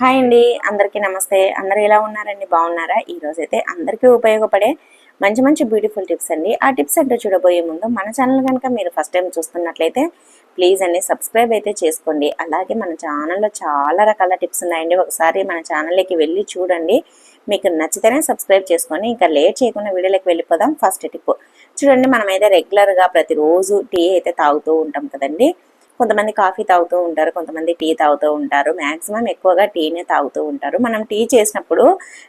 Hi అండి అందరికీ నమస్తే. అందరు ఎలా ఉన్నారండి? బాగున్నారా? ఈరోజు అయితే అందరికీ ఉపయోగపడే మంచి మంచి బ్యూటిఫుల్ టిప్స్ అండి. ఆ టిప్స్ అంటే చూడబోయే ముందు మన ఛానల్ కనుక మీరు ఫస్ట్ టైం చూస్తున్నట్లయితే ప్లీజ్ అండి సబ్స్క్రైబ్ అయితే చేసుకోండి. అలాగే మన ఛానల్లో చాలా రకాల టిప్స్ ఉన్నాయండి. ఒకసారి మన ఛానల్లోకి వెళ్ళి చూడండి. మీకు నచ్చితేనే సబ్స్క్రైబ్ చేసుకొని ఇంకా లేట్ చేయకుండా వీడియోలోకి వెళ్ళిపోదాం. ఫస్ట్ టిప్ చూడండి మనమైతే రెగ్యులర్గా ప్రతిరోజు టీ అయితే తాగుతూ ఉంటాం కదండి. కొంతమంది కాఫీ తాగుతూ ఉంటారు కొంతమంది టీ తాగుతూ ఉంటారు. మ్యాక్సిమం ఎక్కువగా టీనే తాగుతూ ఉంటారు. మనం టీ చేసినప్పుడు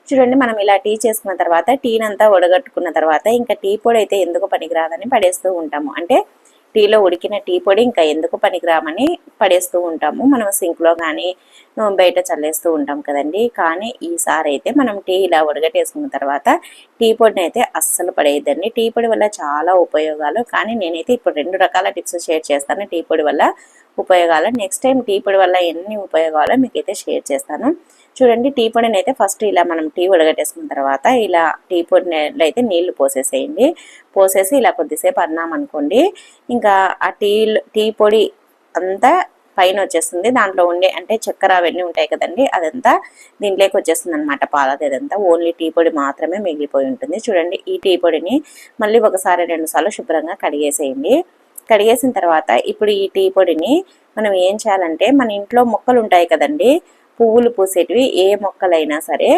చూడండి మనం ఇలా టీ చేసుకున్న తర్వాత టీనంతా అంతా వడగట్టుకున్న తర్వాత ఇంకా టీ పొడి అయితే ఎందుకు పనికిరాదని పడేస్తూ ఉంటాము. అంటే టీలో ఉడికిన టీ పొడి ఇంకా ఎందుకు పనికిరామని పడేస్తూ ఉంటాము. మనం సింక్లో కానీ బయట చల్లేస్తూ ఉంటాం కదండి. కానీ ఈసారి అయితే మనం టీ ఇలా ఉడగటేసుకున్న తర్వాత టీ పొడిని అయితే అస్సలు పడేయద్దండి. టీ పొడి వల్ల చాలా ఉపయోగాలు. కానీ నేనైతే ఇప్పుడు రెండు రకాల టిప్స్ షేర్ చేస్తాను. టీ పొడి వల్ల ఉపయోగాలు. నెక్స్ట్ టైం టీ పొడి వల్ల ఎన్ని ఉపయోగాలు మీకైతే షేర్ చేస్తాను. చూడండి టీ పొడిని అయితే ఫస్ట్ ఇలా మనం టీ ఉడగట్టేసుకున్న తర్వాత ఇలా టీ పొడిని అయితే నీళ్ళు పోసేసేయండి. పోసేసి ఇలా కొద్దిసేపు అన్నామనుకోండి ఇంకా ఆ టీ టీ పొడి అంతా పైన వచ్చేస్తుంది. దాంట్లో ఉండే అంటే చక్కెర అవన్నీ ఉంటాయి కదండి అదంతా దీంట్లోకి వచ్చేస్తుంది అనమాట పాలది అదంతా. ఓన్లీ టీ పొడి మాత్రమే మిగిలిపోయి ఉంటుంది. చూడండి ఈ టీ పొడిని మళ్ళీ ఒకసారి రెండుసార్లు శుభ్రంగా కడిగేసేయండి. కడిగేసిన తర్వాత ఇప్పుడు ఈ టీ పొడిని మనం ఏం చేయాలంటే మన ఇంట్లో మొక్కలు ఉంటాయి కదండి పువ్వులు పూసేటివి ఏ మొక్కలైనా సరే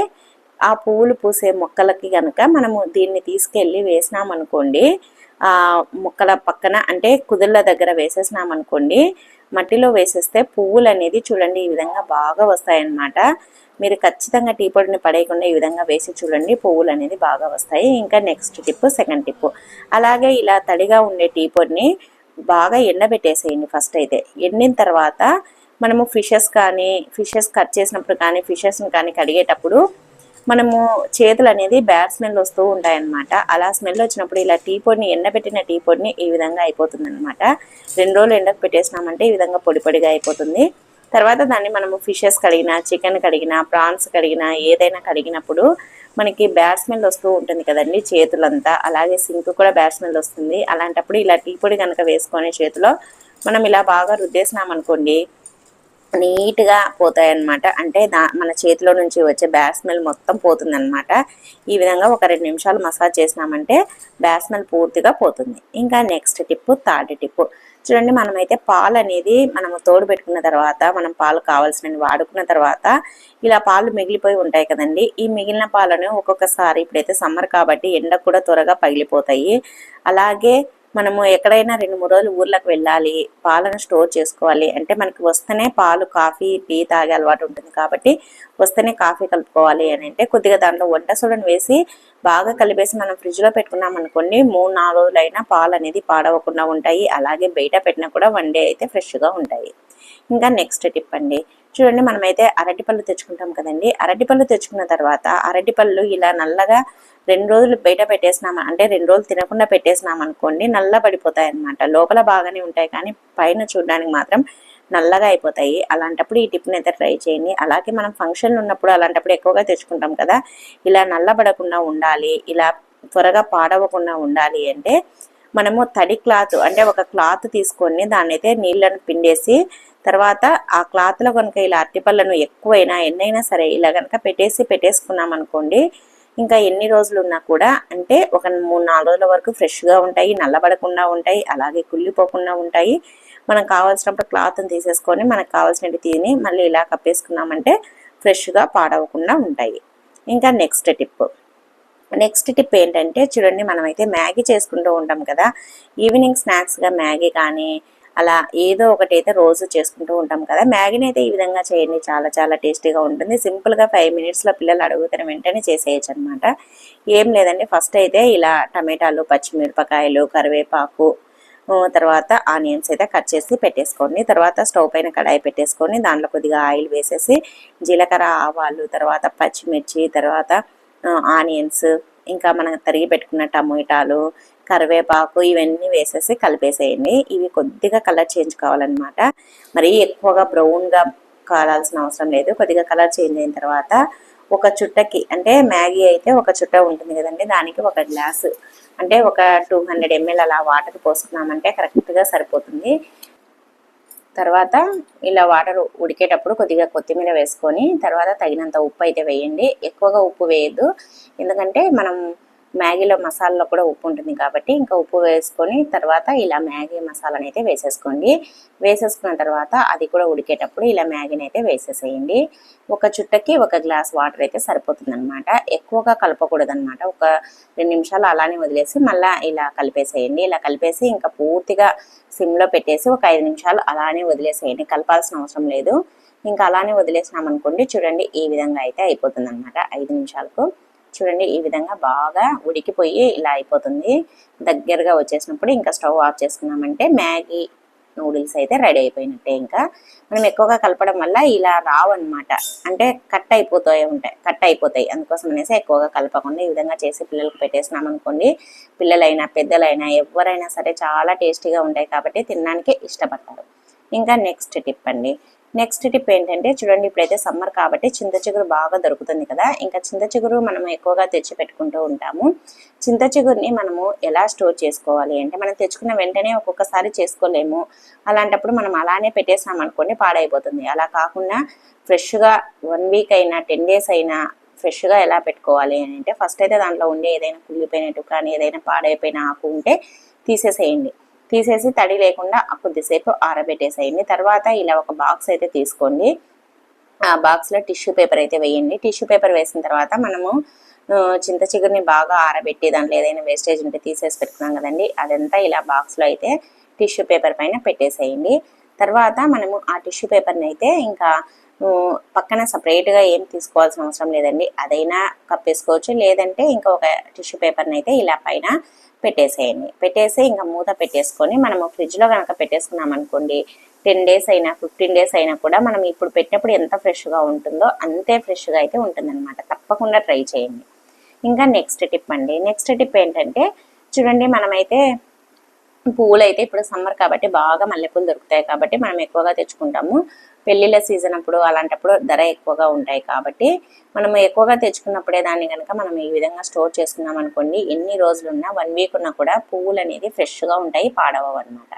ఆ పువ్వులు పూసే మొక్కలకి కనుక మనము దీన్ని తీసుకెళ్ళి వేసినామనుకోండి ఆ మొక్కల పక్కన అంటే కుదుళ్ళ దగ్గర వేసేసినామనుకోండి మట్టిలో వేసేస్తే పువ్వులు అనేది చూడండి ఈ విధంగా బాగా వస్తాయన్నమాట. మీరు ఖచ్చితంగా టీ పొడిని పడేయకుండా ఈ విధంగా వేసి చూడండి పువ్వులు అనేది బాగా వస్తాయి. ఇంకా నెక్స్ట్ టిప్ సెకండ్ టిప్. అలాగే ఇలా తడిగా ఉండే టీ పొడిని బాగా ఎండబెట్టేసేయండి ఫస్ట్ అయితే. ఎండిన తర్వాత మనము ఫిషెస్ కానీ ఫిషెస్ కట్ చేసినప్పుడు కానీ ఫిషెస్ని కానీ కడిగేటప్పుడు మనము చేతులు అనేది బ్యాడ్ స్మెల్ వస్తూ ఉంటాయన్నమాట. అలా స్మెల్ వచ్చినప్పుడు ఇలా టీ పొడిని ఎండబెట్టిన టీ పొడిని ఈ విధంగా అయిపోతుంది అనమాట రెండు రోజులు ఎండకు పెట్టేసినామంటే ఈ విధంగా పొడి పొడిగా అయిపోతుంది. తర్వాత దాన్ని మనము ఫిషెస్ కడిగిన చికెన్ కడిగిన ప్రాన్స్ కడిగిన ఏదైనా కడిగినప్పుడు మనకి బ్యాడ్ స్మెల్ వస్తూ ఉంటుంది కదండి చేతులంతా. అలాగే సింక్ కూడా బ్యాడ్ స్మెల్ వస్తుంది. అలాంటప్పుడు ఇలా టీ పొడి కనుక వేసుకొని చేతిలో మనం ఇలా బాగా రుద్దేసినాం అనుకోండి నీట్గా పోతాయి అన్నమాట అంటే దా మన చేతిలో నుంచి వచ్చే బ్యాడ్ స్మెల్ మొత్తం పోతుందన్నమాట. ఈ విధంగా ఒక రెండు నిమిషాలు మసాజ్ చేసినామంటే బ్యాడ్ స్మెల్ పూర్తిగా పోతుంది. ఇంకా నెక్స్ట్ టిప్పు థర్డ్ టిప్పు. చూడండి మనమైతే పాలు అనేది మనము తోడు పెట్టుకున్న తర్వాత మనం పాలు కావాల్సినవి వాడుకున్న తర్వాత ఇలా పాలు మిగిలిపోయి ఉంటాయి కదండి. ఈ మిగిలిన పాలను ఒక్కొక్కసారి ఇప్పుడైతే సమ్మర్ కాబట్టి ఎండ కూడా త్వరగా పగిలిపోతాయి. అలాగే మనము ఎక్కడైనా రెండు మూడు రోజులు ఊర్లకు వెళ్ళాలి పాలను స్టోర్ చేసుకోవాలి. అంటే మనకి వస్తేనే పాలు కాఫీ టీ తాగే అలవాటు ఉంటుంది కాబట్టి వస్తేనే కాఫీ కలుపుకోవాలి అని అంటే కొద్దిగా దాంట్లో వంట సోడను వేసి బాగా కలిపేసి మనం ఫ్రిడ్జ్లో పెట్టుకున్నాం అనుకోండి మూడు నాలుగు రోజులైనా పాలు అనేది పాడవకుండా ఉంటాయి. అలాగే బయట పెట్టినా కూడా వన్ డే అయితే ఫ్రెష్గా ఉంటాయి. ఇంకా నెక్స్ట్ టిప్ అండి చూడండి మనమైతే అరటిపళ్ళు తెచ్చుకుంటాం కదండి. అరటిపళ్ళు తెచ్చుకున్న తర్వాత అరటిపళ్ళు ఇలా నల్లగా రెండు రోజులు బయట పెట్టేసినాం అంటే రెండు రోజులు తినకుండా పెట్టేసినాం అనుకోండి నల్ల పడిపోతాయి అనమాట లోపల బాగానే ఉంటాయి కానీ పైన చూడడానికి మాత్రం నల్లగా అయిపోతాయి. అలాంటప్పుడు ఈ టిప్ని అయితే ట్రై చేయండి. అలాగే మనం ఫంక్షన్లు ఉన్నప్పుడు అలాంటప్పుడు ఎక్కువగా తెచ్చుకుంటాం కదా ఇలా నల్లబడకుండా ఉండాలి ఇలా త్వరగా పాడవకుండా ఉండాలి అంటే మనము తడి క్లాత్ అంటే ఒక క్లాత్ తీసుకొని దాన్ని అయితే నీళ్ళను పిండేసి తర్వాత ఆ క్లాత్లో కనుక ఇలా అరటిపళ్ళను ఎక్కువైనా ఎన్నైనా సరే ఇలా కనుక పెట్టేసి పెట్టేసుకున్నాం అనుకోండి ఇంకా ఎన్ని రోజులు ఉన్నా కూడా అంటే ఒక మూడు నాలుగు రోజుల వరకు ఫ్రెష్గా ఉంటాయి నల్లబడకుండా ఉంటాయి అలాగే కుళ్ళిపోకుండా ఉంటాయి. మనం కావాల్సినప్పుడు క్లాత్ని తీసేసుకొని మనకు కావాల్సినవి తిని మళ్ళీ ఇలా కప్పేసుకున్నామంటే ఫ్రెష్గా పాడవకుండా ఉంటాయి. ఇంకా నెక్స్ట్ టిప్. నెక్స్ట్ టిప్ ఏంటంటే చూడండి మనమైతే మ్యాగీ చేసుకుంటూ ఉంటాం కదా ఈవినింగ్ స్నాక్స్గా మ్యాగీ కానీ అలా ఏదో ఒకటి అయితే రోజు చేసుకుంటూ ఉంటాం కదా. మ్యాగీని అయితే ఈ విధంగా చేయండి. చాలా చాలా టేస్టీగా ఉంటుంది. సింపుల్గా ఫైవ్ మినిట్స్లో పిల్లలు అడుగుతున్న వెంటనే చేసేయచ్చు అనమాట ఏం లేదండి. ఫస్ట్ అయితే ఇలా టమాటాలు పచ్చిమిరపకాయలు కరివేపాకు తర్వాత ఆనియన్స్ అయితే కట్ చేసి పెట్టేసుకోండి. తర్వాత స్టవ్ పైన కడాయి పెట్టేసుకొని దాంట్లో కొద్దిగా ఆయిల్ వేసేసి జీలకర్ర ఆవాలు తర్వాత పచ్చిమిర్చి తర్వాత ఆనియన్స్ ఇంకా మనం తరిగి పెట్టుకున్న టమోటాలు కరివేపాకు ఇవన్నీ వేసేసి కలిపేసేయండి. ఇవి కొద్దిగా కలర్ చేంజ్ కావాలన్నమాట. మరి ఎక్కువగా బ్రౌన్గా కావాల్సిన అవసరం లేదు. కొద్దిగా కలర్ చేంజ్ అయిన తర్వాత ఒక చుట్టకి అంటే మ్యాగీ అయితే ఒక చుట్ట ఉంటుంది కదండి దానికి ఒక గ్లాసు అంటే ఒక టూ హండ్రెడ్ ఎంఎల్ అలా వాటర్ పోసుకున్నామంటే కరెక్ట్గా సరిపోతుంది. తర్వాత ఇలా వాటర్ ఉడికేటప్పుడు కొద్దిగా కొత్తిమీర వేసుకొని తర్వాత తగినంత ఉప్పు అయితే వేయండి. ఎక్కువగా ఉప్పు వేయద్దు. ఎందుకంటే మనం మ్యాగీలో మసాలాలో కూడా ఉప్పు ఉంటుంది కాబట్టి ఇంకా ఉప్పు వేసుకొని తర్వాత ఇలా మ్యాగీ మసాలాని అయితే వేసేసుకోండి. వేసేసుకున్న తర్వాత అది కూడా ఉడికేటప్పుడు ఇలా మ్యాగీని అయితే వేసేసేయండి. ఒక చుట్టకి ఒక గ్లాస్ వాటర్ అయితే సరిపోతుందనమాట ఎక్కువగా కలపకూడదనమాట ఒక రెండు నిమిషాలు అలానే వదిలేసి మళ్ళీ ఇలా కలిపేసేయండి. ఇలా కలిపేసి ఇంకా పూర్తిగా సిమ్లో పెట్టేసి ఒక ఐదు నిమిషాలు అలానే వదిలేసేయండి. కలపాల్సిన అవసరం లేదు. ఇంకా అలానే వదిలేసినామనుకోండి చూడండి ఈ విధంగా అయితే అయిపోతుంది అనమాట ఐదు నిమిషాలకు. చూడండి ఈ విధంగా బాగా ఉడికిపోయి ఇలా అయిపోతుంది. దగ్గరగా వచ్చేసినప్పుడు ఇంకా స్టవ్ ఆఫ్ చేసుకున్నామంటే మ్యాగీ నూడిల్స్ అయితే రెడీ అయిపోయినట్టే ఇంకా. మనం ఎక్కువగా కలపడం వల్ల ఇలా రావు అనమాట అంటే కట్ అయిపోతాయి ఉంటాయి కట్ అయిపోతాయి. అందుకోసం అనేసి ఎక్కువగా కలపకుండా ఈ విధంగా చేసి పిల్లలకు పెట్టేసినాం అనుకోండి. పిల్లలైనా పెద్దలైనా ఎవరైనా సరే చాలా టేస్టీగా ఉంటాయి కాబట్టి తినడానికి ఇష్టపడతారు. ఇంకా నెక్స్ట్ టిప్ అండి. నెక్స్ట్ టిప్ ఏంటంటే చూడండి ఇప్పుడైతే సమ్మర్ కాబట్టి చింత చిగురు బాగా దొరుకుతుంది కదా. ఇంకా చింత చిగురు మనం ఎక్కువగా తెచ్చి పెట్టుకుంటూ ఉంటాము. చింత చిగురిని మనము ఎలా స్టోర్ చేసుకోవాలి అంటే మనం తెచ్చుకున్న వెంటనే ఒక్కొక్కసారి చేసుకోలేము. అలాంటప్పుడు మనం అలానే పెట్టేసాం అనుకోండి పాడైపోతుంది. అలా కాకుండా ఫ్రెష్గా వన్ వీక్ అయినా టెన్ డేస్ అయినా ఫ్రెష్గా ఎలా పెట్టుకోవాలి అని అంటే ఫస్ట్ అయితే దాంట్లో ఉండే ఏదైనా కుళ్ళిపోయినట్టు కానీ ఏదైనా పాడైపోయిన ఆకు ఉంటే తీసేసేయండి. తీసేసి తడి లేకుండా కొద్దిసేపు ఆరబెట్టేసేయండి. తర్వాత ఇలా ఒక బాక్స్ అయితే తీసుకోండి. ఆ బాక్స్లో టిష్యూ పేపర్ అయితే వేయండి. టిష్యూ పేపర్ వేసిన తర్వాత మనము చింత చిగురిని బాగా ఆరబెట్టి దాంట్లో ఏదైనా వేస్టేజ్ ఉంటే తీసేసి పెట్టుకున్నాం కదండి. అదంతా ఇలా బాక్స్లో అయితే టిష్యూ పేపర్ పైన పెట్టేసేయండి. తర్వాత మనము ఆ టిష్యూ పేపర్ని అయితే ఇంకా పక్కన సపరేట్గా ఏం తీసుకోవాల్సిన అవసరం లేదండి. అదైనా కప్పేసుకోవచ్చు. లేదంటే ఇంకా ఒక టిష్యూ పేపర్ని అయితే ఇలా పైన పెట్టేసేయండి. పెట్టేసి ఇంకా మూత పెట్టేసుకొని మనము ఫ్రిడ్జ్లో కనుక పెట్టేసుకున్నాం అనుకోండి టెన్ డేస్ అయినా ఫిఫ్టీన్ డేస్ అయినా కూడా మనం ఇప్పుడు పెట్టినప్పుడు ఎంత ఫ్రెష్గా ఉంటుందో అంతే ఫ్రెష్గా అయితే ఉంటుందన్నమాట. తప్పకుండా ట్రై చేయండి. ఇంకా నెక్స్ట్ టిప్ అండి. నెక్స్ట్ టిప్ ఏంటంటే చూడండి మనమైతే పువ్వులు అయితే ఇప్పుడు సమ్మర్ కాబట్టి బాగా మల్లెపూలు దొరుకుతాయి కాబట్టి మనం ఎక్కువగా తెచ్చుకుంటాము. పెళ్ళిళ్ళ సీజన్ అప్పుడు అలాంటప్పుడు ధర ఎక్కువగా ఉంటాయి కాబట్టి మనం ఎక్కువగా తెచ్చుకున్నప్పుడే దాన్ని కనుక మనం ఈ విధంగా స్టోర్ చేసుకున్నాం అనుకోండి ఎన్ని రోజులున్నా వన్ వీక్ ఉన్నా కూడా పువ్వులు అనేది ఫ్రెష్గా ఉంటాయి పాడవవు అనమాట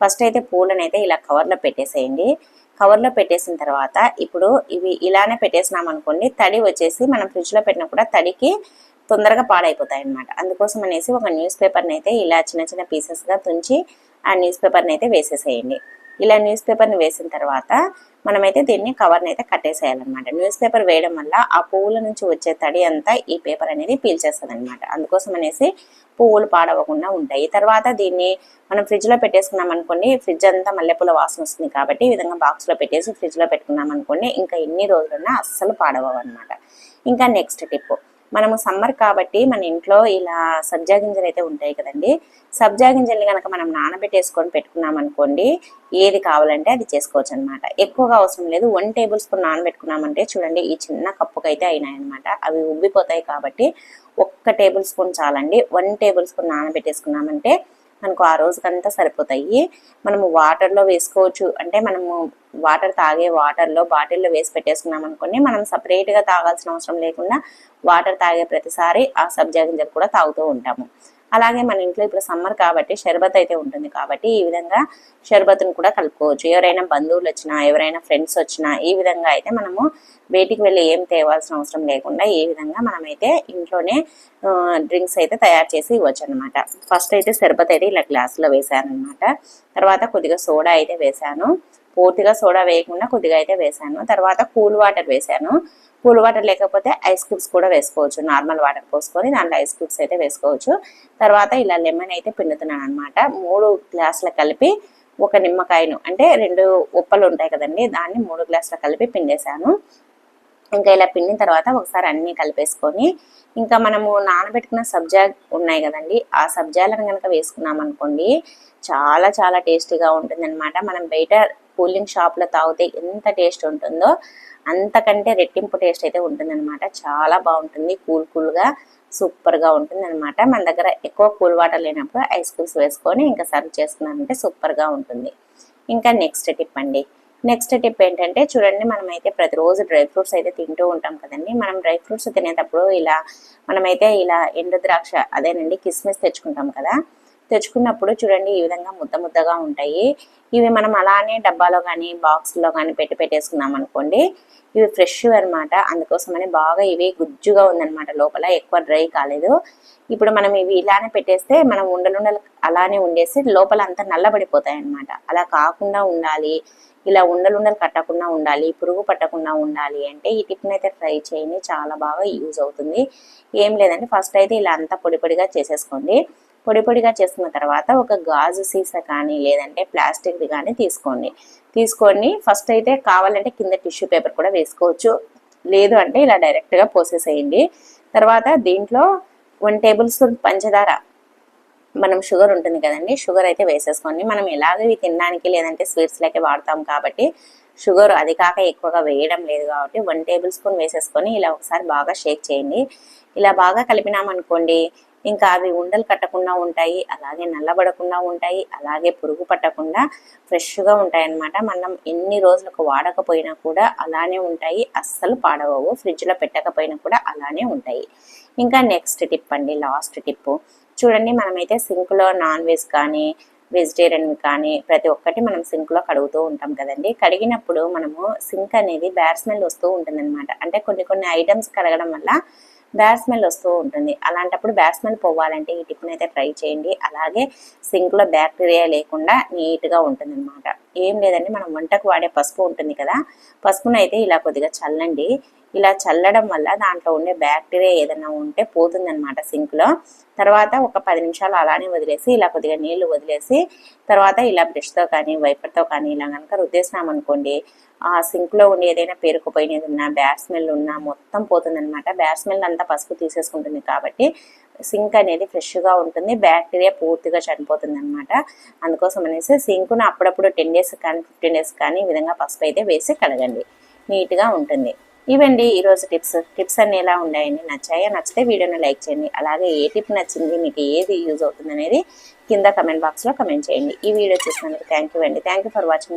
ఫస్ట్ అయితే పూలను అయితే ఇలా కవర్లో పెట్టేసేయండి. కవర్లో పెట్టేసిన తర్వాత ఇప్పుడు ఇవి ఇలానే పెట్టేసినాం అనుకోండి తడి వచ్చేసి మనం ఫ్రిడ్జ్లో పెట్టినప్పుడు తడికి తొందరగా పాడైపోతాయి అనమాట అందుకోసం అనేసి ఒక న్యూస్ పేపర్ని అయితే ఇలా చిన్న చిన్న పీసెస్గా తుంచి ఆ న్యూస్ పేపర్ని అయితే వేసేసేయండి. ఇలా న్యూస్ పేపర్ని వేసిన తర్వాత మనమైతే దీన్ని కవర్ని అయితే కట్టేసేయాలన్నమాట. న్యూస్ పేపర్ వేయడం వల్ల ఆ పువ్వుల నుంచి వచ్చే తడి అంతా ఈ పేపర్ అనేది పీల్చేస్తుంది అనమాట అందుకోసం అనేసి పువ్వులు పాడవకుండా ఉంటాయి. తర్వాత దీన్ని మనం ఫ్రిడ్జ్లో పెట్టేసుకున్నాం అనుకోండి ఫ్రిడ్జ్ అంతా మల్లెపూల వాసన వస్తుంది కాబట్టి ఈ విధంగా బాక్స్లో పెట్టేసి ఫ్రిడ్జ్లో పెట్టుకున్నాం అనుకోండి ఇంకా ఎన్ని రోజులున్నా అస్సలు పాడవన్నమాట ఇంకా నెక్స్ట్ టిప్ మనము సమ్మర్ కాబట్టి మన ఇంట్లో ఇలా సబ్జా గింజలు అయితే ఉంటాయి కదండి. సబ్జా గింజల్ని కనుక మనం నానబెట్టేసుకొని పెట్టుకున్నాం అనుకోండి ఏది కావాలంటే అది చేసుకోవచ్చు అనమాట ఎక్కువగా అవసరం లేదు. వన్ టేబుల్ స్పూన్ నానబెట్టుకున్నామంటే చూడండి ఈ చిన్న కప్పుకైతే అయితే అయినాయనమాట అవి ఉబ్బిపోతాయి కాబట్టి ఒక్క టేబుల్ స్పూన్ చాలండి. వన్ టేబుల్ స్పూన్ నానబెట్టేసుకున్నామంటే మనకు ఆ రోజుకంతా సరిపోతాయి. మనము వాటర్లో వేసుకోవచ్చు. అంటే మనము వాటర్ తాగే వాటర్లో బాటిల్లో వేసి పెట్టేసుకున్నాం అనుకోండి మనం సపరేట్గా తాగాల్సిన అవసరం లేకుండా వాటర్ తాగే ప్రతిసారి ఆ సబ్జా గింజలు కూడా తాగుతూ ఉంటాము. అలాగే మన ఇంట్లో ఇప్పుడు సమ్మర్ కాబట్టి షర్బత్ అయితే ఉంటుంది కాబట్టి ఈ విధంగా షర్బత్ను కూడా కలుపుకోవచ్చు. ఎవరైనా బంధువులు వచ్చినా ఎవరైనా ఫ్రెండ్స్ వచ్చినా ఈ విధంగా అయితే మనము బయటికి వెళ్ళి ఏం తేవాల్సిన అవసరం లేకుండా ఈ విధంగా మనమైతే ఇంట్లోనే డ్రింక్స్ అయితే తయారు చేసి ఇవ్వచ్చు అనమాట ఫస్ట్ అయితే షర్బత్ అయితే ఇలా గ్లాసులో వేసాను అనమాట తర్వాత కొద్దిగా సోడా అయితే వేసాను. పూర్తిగా సోడా వేయకుండా కొద్దిగా అయితే వేసాను. తర్వాత కూల్ వాటర్ వేసాను. కూల్ వాటర్ లేకపోతే ఐస్ క్యూబ్స్ కూడా వేసుకోవచ్చు. నార్మల్ వాటర్ పోసుకొని దాంట్లో ఐస్ క్యూబ్స్ అయితే వేసుకోవచ్చు. తర్వాత ఇలా లెమన్ అయితే పిండుతున్నాను అనమాట మూడు గ్లాసులు కలిపి ఒక నిమ్మకాయను అంటే రెండు ఉప్పలు ఉంటాయి కదండి దాన్ని మూడు గ్లాసులు కలిపి పిండేశాను. ఇంకా ఇలా పిండిన తర్వాత ఒకసారి అన్నీ కలిపేసుకొని ఇంకా మనము నానబెట్టుకున్న సబ్జా ఉన్నాయి కదండి ఆ సబ్జాలను కనుక వేసుకున్నాం అనుకోండి చాలా చాలా టేస్టీగా ఉంటుంది మనం బయట కూలింగ్ షాప్లో తాగితే ఎంత టేస్ట్ ఉంటుందో అంతకంటే రెట్టింపు టేస్ట్ అయితే ఉంటుందన్నమాట. చాలా బాగుంటుంది. కూల్ కూల్గా సూపర్గా ఉంటుంది అనమాట మన దగ్గర ఎక్కువ కూల్ వాటర్ లేనప్పుడు ఐస్ క్రీమ్స్ వేసుకొని ఇంకా సర్వ్ చేసుకున్నామంటే సూపర్గా ఉంటుంది. ఇంకా నెక్స్ట్ టిప్ అండి. నెక్స్ట్ టిప్ ఏంటంటే చూడండి మనమైతే ప్రతిరోజు డ్రై ఫ్రూట్స్ అయితే తింటూ ఉంటాం కదండి. మనం డ్రై ఫ్రూట్స్ తినేటప్పుడు ఇలా మనమైతే ఇలా ఎండు ద్రాక్ష అదేనండి కిస్మిస్ తెచ్చుకుంటాం కదా. తెచ్చుకున్నప్పుడు చూడండి ఈ విధంగా ముద్ద ముద్దగా ఉంటాయి. ఇవి మనం అలానే డబ్బాలో కానీ బాక్స్లో కానీ పెట్టి పెట్టేసుకున్నాం అనుకోండి ఇవి ఫ్రెష్ అనమాట అందుకోసమని బాగా ఇవి గుజ్జుగా ఉందన్నమాట లోపల ఎక్కువ డ్రై కాలేదు. ఇప్పుడు మనం ఇవి ఇలానే పెట్టేస్తే మనం ఉండలుండలు అలానే ఉండేసి లోపల అంతా నల్లబడిపోతాయి అన్నమాట. అలా కాకుండా ఉండాలి ఇలా ఉండలుండలు కట్టకుండా ఉండాలి పురుగు పట్టకుండా ఉండాలి అంటే ఈ టిప్ని అయితే ట్రై చేయండి చాలా బాగా యూజ్ అవుతుంది. ఏం లేదండి ఫస్ట్ అయితే ఇలా అంతా పొడి పొడిగా చేసేసుకోండి. పొడి పొడిగా చేసుకున్న తర్వాత ఒక గాజు సీసా కానీ లేదంటే ప్లాస్టిక్ది కానీ తీసుకోండి. తీసుకొని ఫస్ట్ అయితే కావాలంటే కింద టిష్యూ పేపర్ కూడా వేసుకోవచ్చు. లేదు అంటే ఇలా డైరెక్ట్గా పోసేసేయండి. తర్వాత దీంట్లో వన్ టేబుల్ స్పూన్ పంచదార. మనం షుగర్ ఉంటుంది కదండి షుగర్ అయితే వేసేసుకోండి. మనం ఎలాగో ఇవి తినడానికి లేదంటే స్వీట్స్లోకి వాడతాం కాబట్టి షుగర్ అది కాక ఎక్కువగా వేయడం లేదు కాబట్టి వన్ టేబుల్ స్పూన్ వేసేసుకొని ఇలా ఒకసారి బాగా షేక్ చేయండి. ఇలా బాగా కలిపినామనుకోండి ఇంకా అవి ఉండలు కట్టకుండా ఉంటాయి అలాగే నల్లబడకుండా ఉంటాయి అలాగే పురుగు పట్టకుండా ఫ్రెష్గా ఉంటాయి అన్నమాట మనం ఎన్ని రోజులకు వాడకపోయినా కూడా అలానే ఉంటాయి అస్సలు పాడవవు. ఫ్రిడ్జ్లో పెట్టకపోయినా కూడా అలానే ఉంటాయి. ఇంకా నెక్స్ట్ టిప్ అండి లాస్ట్ టిప్ చూడండి మనమైతే సింక్లో నాన్ వెజ్ కానీ వెజిటేరియన్ కానీ ప్రతి ఒక్కటి మనం సింక్లో కడుగుతూ ఉంటాం కదండి. కడిగినప్పుడు మనము సింక్ అనేది బ్యాడ్ స్మెల్ వస్తూ ఉంటుంది అంటే కొన్ని కొన్ని ఐటమ్స్ కడగడం వల్ల బ్యాడ్ స్మెల్ వస్తూ ఉంటుంది. అలాంటప్పుడు బ్యాడ్ స్మెల్ పోవాలంటే ఈ టిప్ని అయితే ట్రై చేయండి. అలాగే సింక్లో బ్యాక్టీరియా లేకుండా నీట్గా ఉంటుంది అనమాట ఏం లేదండి మనం వంటకు వాడే పసుపు ఉంటుంది కదా పసుపును అయితే ఇలా కొద్దిగా చల్లండి. ఇలా చల్లడం వల్ల దాంట్లో ఉండే బ్యాక్టీరియా ఏదైనా ఉంటే పోతుందన్నమాట సింక్లో తర్వాత ఒక పది నిమిషాలు అలానే వదిలేసి ఇలా కొద్దిగా నీళ్ళు వదిలేసి తర్వాత ఇలా బ్రష్తో కానీ వైపర్తో కానీ ఇలా కనుక రుద్దేసినామనుకోండి ఆ సింక్లో ఉండి ఏదైనా పేరుకుపోయినది ఉన్నా బ్యాడ్ స్మెల్ ఉన్నా మొత్తం పోతుందన్నమాట. బ్యాడ్ స్మెల్ అంతా పసుపు తీసేసుకుంటుంది కాబట్టి సింక్ అనేది ఫ్రెష్గా ఉంటుంది బ్యాక్టీరియా పూర్తిగా చనిపోతుంది అనమాట అందుకోసం అనేసి సింక్ను అప్పుడప్పుడు టెన్ డేస్ కానీ ఫిఫ్టీన్ డేస్ కానీ ఈ విధంగా పసుపు అయితే వేసి కడగండి. నీట్గా ఉంటుంది. ఇవండి ఈరోజు టిప్స్. టిప్స్ అన్ని ఎలా ఉన్నాయండి నచ్చాయా? నచ్చితే వీడియోని లైక్ చేయండి. అలాగే ఏ టిప్ నచ్చింది మీకు ఏది యూజ్ అవుతుంది అనేది కింద కమెంట్ బాక్స్లో కమెంట్ చేయండి. ఈ వీడియో చూసినందుకు థ్యాంక్ యూ అండి. Thank you for watching.